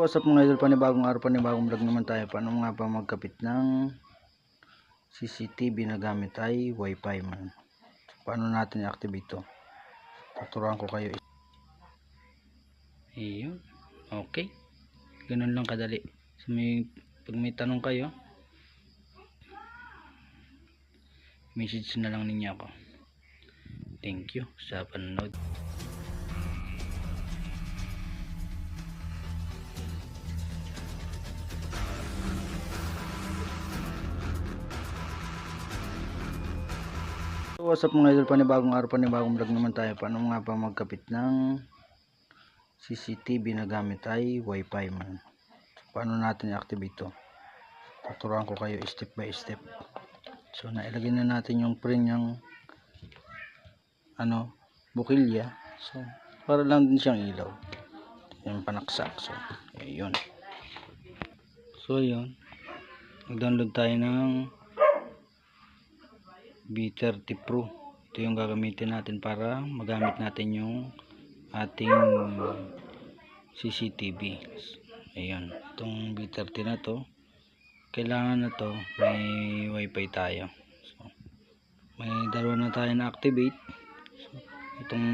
What's up mga idol, panibagong araw, panibagong vlog naman tayo. Paano nga ba magkapit ng CCTV na gamit ay Wi-Fi man. Paano natin i-activate ito? Tuturuan ko kayo. Ayun. Okay. Ganun lang kadali. So, may, pag may tanong kayo, message na lang ninyo ako. Thank you sa panonood. What's up mga idol, panibagong araw, panibagong vlog naman tayo. Paano nga ba magkapit ng CCTV na gamit ay Wi-Fi man. Paano natin i-activate ito? Tuturuan ko kayo step by step. So, nailagay na natin yung pin ng ano, bukilya. So, para lang din siyang ilaw. Yung panaksak. So, ayun. So, ayun. Nag-download tayo ng B30 Pro. Ito yung gagamitin natin para magamit natin yung ating CCTV. Ayan. Itong B30 na to, kailangan na to may wifi tayo. So, may dalawa na tayo na activate. So, itong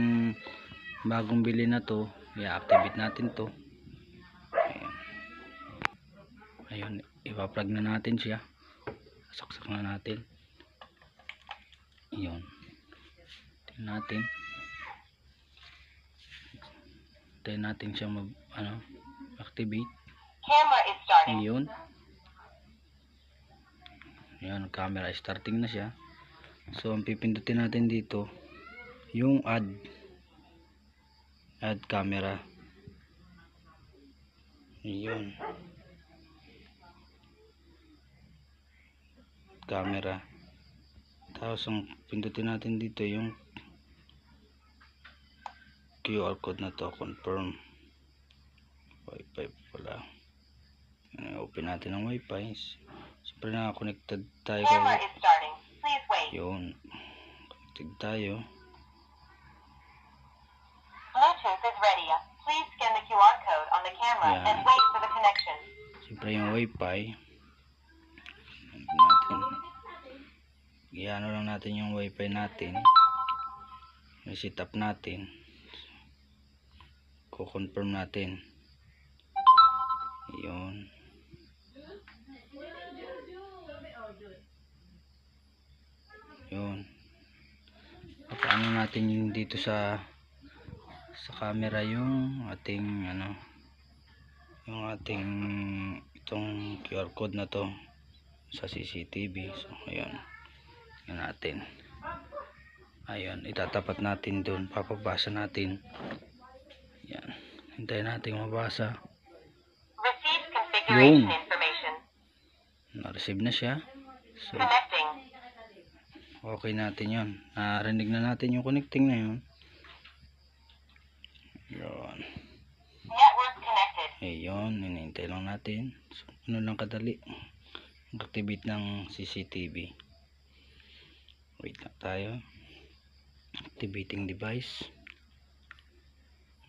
bagong bili na to, i-activate natin to. Ayan. Ayun, ipa-plug na natin siya. Saksak na natin. Yun. Tingnan natin. Tayo natin siya mag, ano, activate. Camera is starting. Yun. Yan, camera starting na siya. So, ang pipindutin natin dito, yung add. Add camera. Yun. Camera. Tapos, ang pindutin natin dito, yung QR code na to, confirm. Wi-Fi pala. Open natin ang Wi-Fi. Siyempre naka-connected tayo Camera is starting. Please wait. yun. Connected tayo. Bluetooth is ready. Please scan the QR code on the camera Yeah. and wait for the connection. Siyempre yung Wi-Fi. Iano lang natin yung Wi-Fi natin. Yung setup natin. Ko-confirm natin. Yun. Yun. Paano natin yung dito sa sa camera yung ating ano yung ating itong QR code na to sa CCTV so ayan yan natin. Ayan itatapat natin doon papabasa natin. Yan hintayin natin mabasa. Yun. na-receive na siya. So okay natin yon narinig na natin yung connecting na yun. Yun. Ayun hinihintay lang natin. So ano lang kadali. Activate ng CCTV wait lang tayo. Activating device.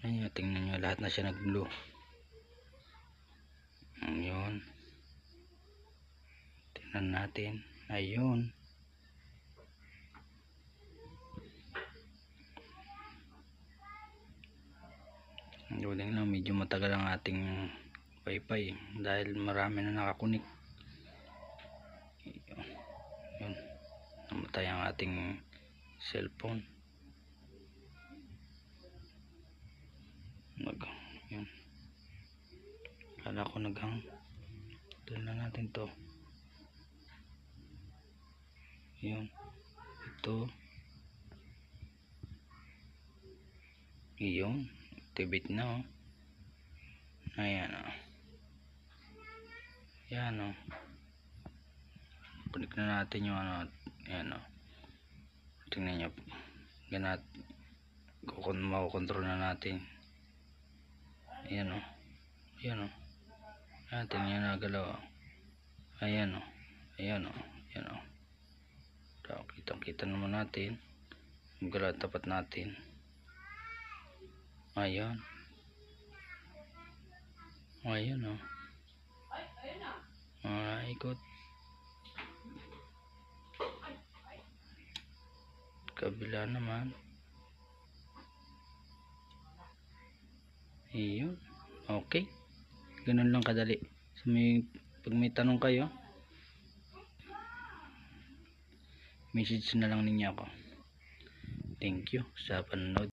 Ayun tingnan nyo lahat na siya nag blue ayun tingnan natin. Ayun Loading lang, medyo matagal ang ating wifi dahil marami na nakakunik. Yun. Namatay ang ating cellphone. Nag, yun. Kala ko naghang. Doon na natin to. Yun. Ito. Yun activate na oh. ayan oh. yan oh. connect na natin yung ano ayan oh. tingnan nyo ganat kukon makukontrol na natin ayan oh. ayan oh. ayan tingnan na galaw oh. ayan oh. ayan oh. ayan oh. So, kitang kita naman natin galaw tapat natin Ayan. Ayun oh. Ah, ikot. Kabila naman. Ayun. Okay. Ganun lang kadali. So, may, pag may tanong kayo, message na lang ninyo ako. Thank you sa panonood.